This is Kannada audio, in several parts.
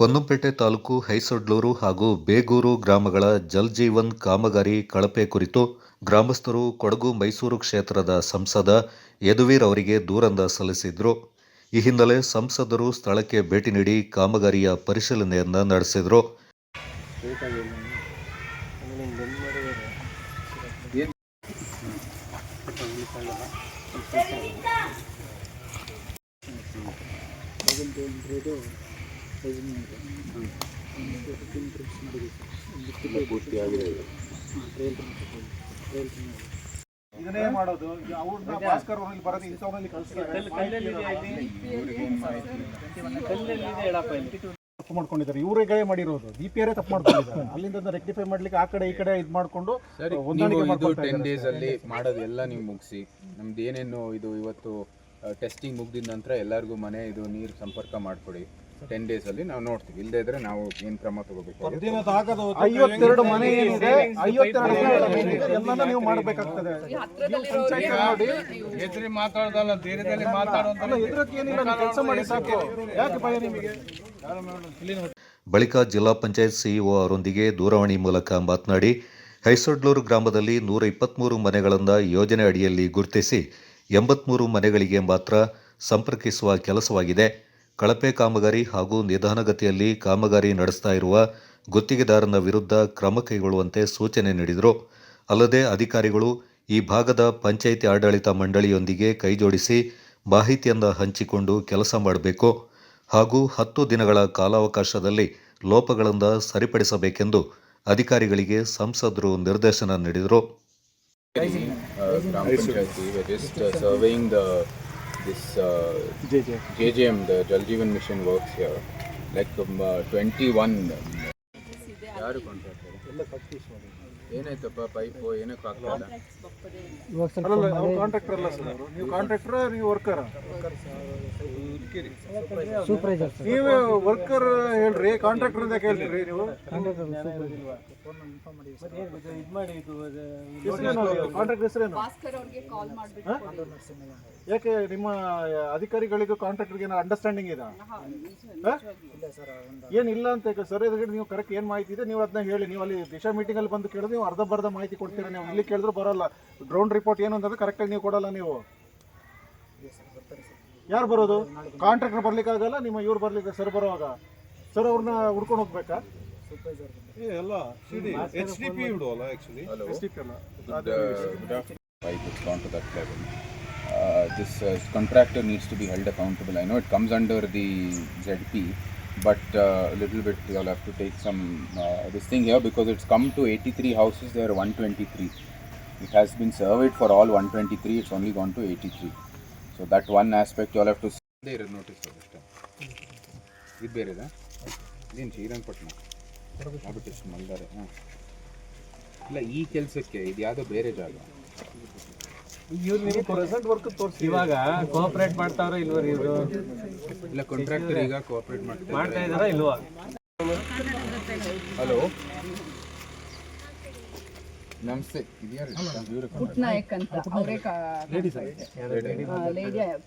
ಪೊನ್ನಂಪೇಟೆ ತಾಲೂಕು ಹೈಸೊಡ್ಲೂರು ಹಾಗೂ ಬೇಗೂರು ಗ್ರಾಮಗಳ ಜಲ್ಜೀವನ್ ಕಾಮಗಾರಿ ಕಳಪೆ ಕುರಿತು ಗ್ರಾಮಸ್ಥರು ಕೊಡಗು ಮೈಸೂರು ಕ್ಷೇತ್ರದ ಸಂಸದ ಯದುವೀರ್ ಅವರಿಗೆ ದೂರಂದ ಸಲ್ಲಿಸಿದ್ರು. ಈ ಹಿನ್ನೆಲೆ ಸಂಸದರು ಸ್ಥಳಕ್ಕೆ ಭೇಟಿ ನೀಡಿ ಕಾಮಗಾರಿಯ ಪರಿಶೀಲನೆಯನ್ನ ನಡೆಸಿದ್ರು. ಇದನ್ನೇ ಮಾಡೋದು. ಅವ್ರನ್ನ ಭಾಸ್ಕರ್ ಅವ್ರಲ್ಲಿ ಬರೋದು ಇಂಥವ್ರಲ್ಲಿ ಕಳಿಸ್ತಾರೆ. ತಪ್ಪು ಮಾಡ್ಕೊಂಡಿದ್ದಾರೆ. ಇವರಿಗೆ ಮಾಡಿರೋದು. ಬಿ ಪಿ ಆರೇ ತಪ್ಪು ಮಾಡ್ಕೊಂಡಿದ್ದಾರೆ. ಅಲ್ಲಿಂದ ರೆಕ್ಟಿಫೈ ಮಾಡ್ಲಿಕ್ಕೆ ಆ ಕಡೆ ಈ ಕಡೆ ಇದು ಮಾಡಿಕೊಂಡು ಹೊಂದಾಣಿಕೆ ಟೆನ್. ಡೇಸ್ ಅಲ್ಲಿ ಮಾಡೋದು ಎಲ್ಲ ನೀವು ಮುಗಿಸಿ. ನಮ್ದು ಏನೇನು ಇದು ಇವತ್ತು ಟೆಸ್ಟಿಂಗ್ ಮುಗ್ದಿದ ನಂತರ ಎಲ್ಲರಿಗೂ ಮನೆ ಇದು ನೀರು ಸಂಪರ್ಕ ಮಾಡಿಕೊಡಿ. ಟೆನ್ ಡೇಸ್ ಅಲ್ಲಿ ನಾವು ನೋಡ್ತೀವಿ. ಇಲ್ಲದೇ ಇದ್ರೆ ನಾವು ಏನ್ ಕ್ರಮ ತಗೋಬೇಕು ಐವತ್ತೆರಡು ಮನೆ ಏನಿದೆ? ಐವತ್ತೆರಡು ಮನೆ ಏನಿದೆ, ಎಲ್ಲಾನು ನೀವು ಮಾಡಬೇಕಾಗ್ತದೆ. ಎದುರಿ ಮಾತಾಡೋದಲ್ಲ ಧೈರ್ಯದಲ್ಲಿ ಮಾತಾಡೋದಲ್ಲ. ಎದುರಕ್ಕೆ ಏನಿಲ್ಲ ಕೆಲಸ ಮಾಡಿ ಸಾಕು. ಯಾಕೆ ಭಯ ನಿಮಗೆ? ಬಳಿಕ ಜಿಲ್ಲಾ ಪಂಚಾಯತ್ ಸಿಇಒ ಅವರೊಂದಿಗೆ ದೂರವಾಣಿ ಮೂಲಕ ಮಾತನಾಡಿ ಹೈಸೊಡ್ಲೂರು ಗ್ರಾಮದಲ್ಲಿ ನೂರ ಇಪ್ಪತ್ತ್ಮೂರು ಮನೆಗಳನ್ನು ಯೋಜನೆ ಅಡಿಯಲ್ಲಿ ಗುರುತಿಸಿ ಎಂಬತ್ಮೂರು ಮನೆಗಳಿಗೆ ಮಾತ್ರ ಸಂಪರ್ಕಿಸುವ ಕೆಲಸವಾಗಿದೆ. ಕಳಪೆ ಕಾಮಗಾರಿ ಹಾಗೂ ನಿಧಾನಗತಿಯಲ್ಲಿ ಕಾಮಗಾರಿ ನಡೆಸ್ತಾ ಇರುವ ಗುತ್ತಿಗೆದಾರನ ವಿರುದ್ಧ ಕ್ರಮ ಕೈಗೊಳ್ಳುವಂತೆ ಸೂಚನೆ ನೀಡಿದರು. ಅಲ್ಲದೆ ಅಧಿಕಾರಿಗಳು ಈ ಭಾಗದ ಪಂಚಾಯಿತಿ ಆಡಳಿತ ಮಂಡಳಿಯೊಂದಿಗೆ ಕೈಜೋಡಿಸಿ ಮಾಹಿತಿಯನ್ನು ಹಂಚಿಕೊಂಡು ಕೆಲಸ ಮಾಡಬೇಕು ಹಾಗೂ ಹತ್ತು ದಿನಗಳ ಕಾಲಾವಕಾಶದಲ್ಲಿ ಲೋಪಗಳನ್ನು ಸರಿಪಡಿಸಬೇಕೆಂದು ಅಧಿಕಾರಿಗಳಿಗೆ ಸಂಸದರು ನಿರ್ದೇಶನ ನೀಡಿದರು. ಗ್ರಾಮ ಪಂಚಾಯತಿ just surveying the this J J M the Jal Jeevan mission works here like twenty one ಯಾರು ಕಾಂಟ್ರಾಕ್ಟರ್ ಏನಾಯ್ತಪ್ಪ ಪೈಪು ಏನಕ್ಕೆ ಆಗ್ತಾ ಕಾಂಟ್ರಾಕ್ಟರ್ ಅಲ್ಲ ಸರ್ ಅವರು. ನೀವು ಕಾಂಟ್ರಾಕ್ಟರ್ ನೀವು ವರ್ಕರ್ ನೀವೇ ವರ್ಕರ್ ಹೇಳ್ರಿ ಕಾಂಟ್ರಾಕ್ಟರ್ ಅಂತ ಕೇಳ್ತೀರಿ ನೀವು? ಕಾಂಟ್ರಾಕ್ಟ್ ಹೆಸರೇನು ಭಾಸ್ಕರ್ ಅವ್ರಿಗೆ ಕಾಲ್ ಮಾಡ್ಬಿಟ್ಟು ಯಾಕೆ ನಿಮ್ಮ ಅಧಿಕಾರಿಗಳಿಗೂ ಕಾಂಟ್ರಾಕ್ಟರ್ಗೆ ಏನೋ ಅಂಡರ್ಸ್ಟ್ಯಾಂಡಿಂಗ್ ಇದೆ ಏನಿಲ್ಲ ಅಂತ ಸರ್ ಎದುರುಗಡೆ ನೀವು ಕರೆಕ್ಟ್ ಏನು ಮಾಹಿತಿ ಇದೆ ನೀವು ಅದನ್ನ ಹೇಳಿ. ನೀವು ಅಲ್ಲಿ ದಿಶಾ ಮೀಟಿಂಗ್ ಅಲ್ಲಿ ಬಂದು ಕೇಳಿದ್ರೆ ನೀವು ಅರ್ಧ ಬರ್ಧ ಮಾಹಿತಿ ಕೊಡ್ತೀರಾ? ನೀವು ಇಲ್ಲಿ ಕೇಳಿದ್ರು ಬರಲ್ಲ. ಡ್ರೋನ್ ರಿಪೋರ್ಟ್ ಏನು ಅಂತಂದ್ರೆ ಕರೆಕ್ಟಾಗಿ ನೀವು ಕೊಡಲ್ಲ ನೀವು. ಯಾರು ಬರೋದು? ಕಾಂಟ್ರಾಕ್ಟರ್ ಬರ್ಲಿಕ್ಕಾಗಲ್ಲ ನಿಮ್ಮ ಇವ್ರು ಬರ್ಲಿಕ್ಕೆ ಸರ್ ಬರೋವಾಗ ಸರ್ ಅವ್ರನ್ನ ಹುಡ್ಕೊಂಡು ಹೋಗ್ಬೇಕಾ? ಎಲ್ಲ H P actually. Uh, this uh, contractor needs to be held accountable. I know it comes under the ZP, but uh, a little bit you'll have to take some uh, this thing here because it's come to 83 houses. There are 123. It has been surveyed for all 123. It's only gone to 83. So that one aspect you'll have to. see There is notice ಅಷ್ಟೇ this ಬೇರೆದಾ ಇದೇನು ಶ್ರೀರಂಗಪಟ್ಟಣ ಆಗ್ಬಿಟ್ಟು ಮಲ್ದಾರೆ ಹಾಂ ಇಲ್ಲ ಈ ಕೆಲಸಕ್ಕೆ ಇದು ಯಾವುದೋ ಬೇರೆ ಜಾಗ ಪ್ರೆಸೆಂಟ್ ವರ್ಕ್ ತೋರಿಸಿ. ಇವಾಗ ಕೋಆಪರೇಟ್ ಮಾಡ್ತಾವ್ರ ಇಲ್ವ ಇವರು? ಇಲ್ಲ ಕಾಂಟ್ರಾಕ್ಟರ್ ಈಗ ಕೋಆಪರೇಟ್ ಮಾಡ್ತಾ ಮಾಡ್ತಾ ಇದಾರ ಇಲ್ವಾ? ಹಲೋ? ನಮಸ್ತೆ ಪುಟ್ನಾಯಕ್ ಅಂತ. ಅವರೇ ಲೇಡಿ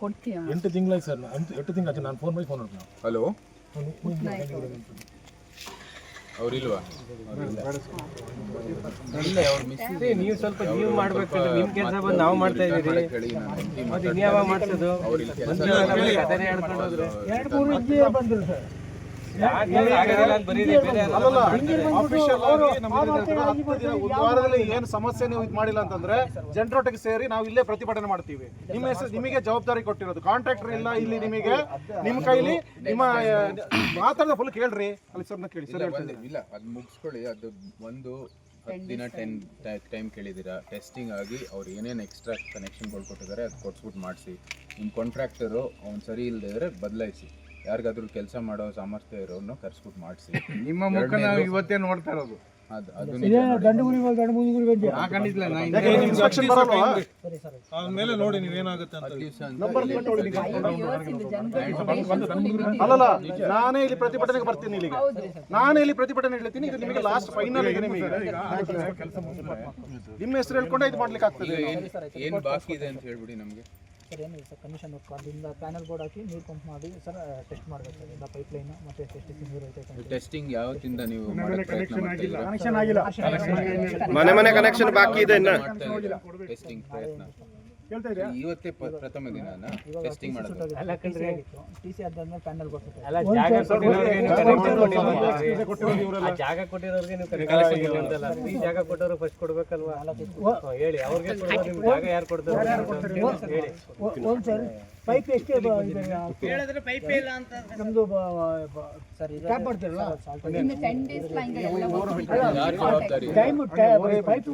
ಕೊಡ್ತೀಯ? ಎಂಟು ತಿಂಗಳಾಯ್ತು ಸರ್ ಎಂಟು ತಿಂಗಳಾಯ್ತು ನಾನು ಫೋನ್ ಮಾಡಿ ಫೋನ್ ಮಾಡ್ತೀನಿ. ಹಲೋ? ಅವ್ರಿಲ್ವಾ? ಇಲ್ಲ ಅವ್ರು ಮಿಸ್ ನೀವು ಸ್ವಲ್ಪ ನೀವು ಮಾಡ್ಬೇಕಂದ್ರೆ ನಿಮ್ ಕೆಲಸ ಬಂದು ನಾವು ಮಾಡ್ತಾ ಎಂಟಿ ಮತ್ತೆ ಇನ್ಯಾವ ಮಾಡ್ಸೋದು? ಹೇಳ್ಕೊಂಡು ಹೋದ್ರೆ. ಅಂತ ಬರೀರಿ ಬೇರೆ ಒಂದು ವಾರದಲ್ಲಿ ಏನು ಸಮಸ್ಯೆ ನೀವು ಇದು ಮಾಡಿಲ್ಲ ಅಂತಂದ್ರೆ ಜನರೊಟ್ಟಿಗೆ ಸೇರಿ ನಾವು ಇಲ್ಲೇ ಪ್ರತಿಭಟನೆ ಮಾಡ್ತೀವಿ. ನಿಮ್ಮ ಹೆಸರು ನಿಮಗೆ ಜವಾಬ್ದಾರಿ ಕೊಟ್ಟಿರೋದು. ಕಾಂಟ್ರಾಕ್ಟರ್ ಇಲ್ಲ ಇಲ್ಲಿ ನಿಮಗೆ ನಿಮ್ಮ ಕೈಲಿ ನಿಮ್ಮ ಮಾತಾಡದ ಫುಲ್ ಕೇಳ್ರಿ. ಅಲ್ಲಿ ಸರ್ನ ಕೇಳಿ ಸರ್ ಇಲ್ಲ ಅದು ಮುಗಿಸ್ಕೊಳ್ಳಿ. ಅದು ಒಂದು ಹತ್ತು ದಿನ ಟೆನ್ ಟೈಮ್ ಕೇಳಿದ್ದೀರಾ. ಟೆಸ್ಟಿಂಗ್ ಆಗಿ ಅವ್ರು ಏನೇನು ಎಕ್ಸ್ಟ್ರಾ ಕನೆಕ್ಷನ್ಗಳು ಕೊಟ್ಟಿದ್ದಾರೆ ಅದು ಕೊಟ್ಸ್ಬಿಟ್ಟು ಮಾಡಿಸಿ. ನಿಮ್ಮ ಕಾಂಟ್ರಾಕ್ಟರು ಅವ್ನು ಸರಿ ಇಲ್ಲದೆ ಇದ್ರೆ ಬದಲಾಯಿಸಿ. ಯಾರಿಗಾದ್ರೂ ಕೆಲಸ ಮಾಡೋ ಸಾಮರ್ಥ್ಯ ಇರೋನು ಕರ್ಸ್ಬಿಟ್ಟು ಮಾಡಿಸಿ. ನಿಮ್ಮ ಮುಖ ನಾವು ಇವತ್ತೇ ನೋಡ್ತಾ ಇರೋದು. ಅದು ಅದು ನಿಜ ನೋಡಿ. ಹಾಕೊಂಡಿದ್ಲ ನಾ ಬರಲ್ವಾ? ಆಮೇಲೆ ನೋಡಿ ನೀವೇನಾಗುತ್ತೆ ಅಂತ ಹತ್ತು ದಿವ್ಸ ಅಂತ ಅಲ್ಲಲ್ಲ ನಾನೇ ಇಲ್ಲಿ ಪ್ರತಿಭಟನೆಗೆ ಬರ್ತೀನಿ ಇಲ್ಲಿಗೆ. ನಾನೇ ಇಲ್ಲಿ ಪ್ರತಿಭಟನೆ ಹೇಳ್ತೀನಿ ಇದು ನಿಮಗೆ ಲಾಸ್ಟ್ ಫೈನಲ್ ಇದೆ ನಿಮಗೆ. ನಿಮ್ಮ ಹೆಸರು ಹೇಳ್ಕೊಂಡೆ ಇದು ಮಾಡ್ಲಿಕ್ಕೆ ಆಗ್ತದೆ ಏನ್ ಬಾಕಿ ಇದೆ ಅಂತ ಹೇಳ್ಬಿಡಿ ನಮಗೆ. ಸರ್ ಏನಿದೆ ಸರ್ ಕಮಿಷನ್ ವರ್ಕ್ ಅಲ್ಲಿಂದ ಪ್ಯಾನಲ್ ಬೋರ್ಡ್ ಹಾಕಿ ನೀರು ಪಂಪ್ ಮಾಡಿ ಸರ್ ಟೆಸ್ಟ್ ಮಾಡಬೇಕು ಸರ್. ಇಲ್ಲ ಪೈಪ್ ಲೈನ್ ಮತ್ತೆ ಎಷ್ಟು ನೀರು ಐತೆ ಟೆಸ್ಟಿಂಗ್ ಯಾವತ್ತಿಂದ ನೀವು ಮಾಡೋಕೆ ಪ್ರಯತ್ನ ಮಾಡ್ತಾ ಇದ್ದೀರಾ? ಕನೆಕ್ಷನ್ ಆಗಿಲ್ಲ. ಮನೆ ಮನೆ ಕನೆಕ್ಷನ್ ಬಾಕಿ ಇದೆ ಇನ್ನ. ಟೆಸ್ಟಿಂಗ್ ಪ್ರಯತ್ನ. ಇವತ್ತೇ ಪ್ರಥಮ ದಿನನ ಟೆಸ್ಟಿಂಗ್ ಮಾಡೋದು. ಜಾಗ ಕೊಟ್ಟಿರೋರಿಗೆ ನೀವು ಕರೆಕ್ಟ್ ಕೊಟ್ಟಿಲ್ಲ. ಆ ಜಾಗ ಕೊಟ್ಟಿರೋರಿಗೆ ನೀವು connection ಕೊಟ್ಟಿಲ್ಲ. ಈ ಜಾಗ ಕೊಟ್ಟವ್ರು ಫಸ್ಟ್ ಕೊಡ್ಬೇಕಲ್ವಾ? ಹೇಳಿ ಅವ್ರಿಗೆ ಜಾಗ ಯಾರು ಕೊಡ್ತಾರೆ? ಹೇಳಿ. ಪೈಪ್ ಎಷ್ಟೇ ಹೇಳಿದ್ರೆ ಪೈಪ್ ಇಲ್ಲ ಅಂತ ಸರ್ ಟ್ಯಾಪ್ ಮಾಡ್ತೀರಲ್ಲ? ಇನ್ನು ಟೆನ್ ಡೇಸ್ ಲೈನ್ ಎಲ್ಲ ಟೈಮ್ ಪೈಪ್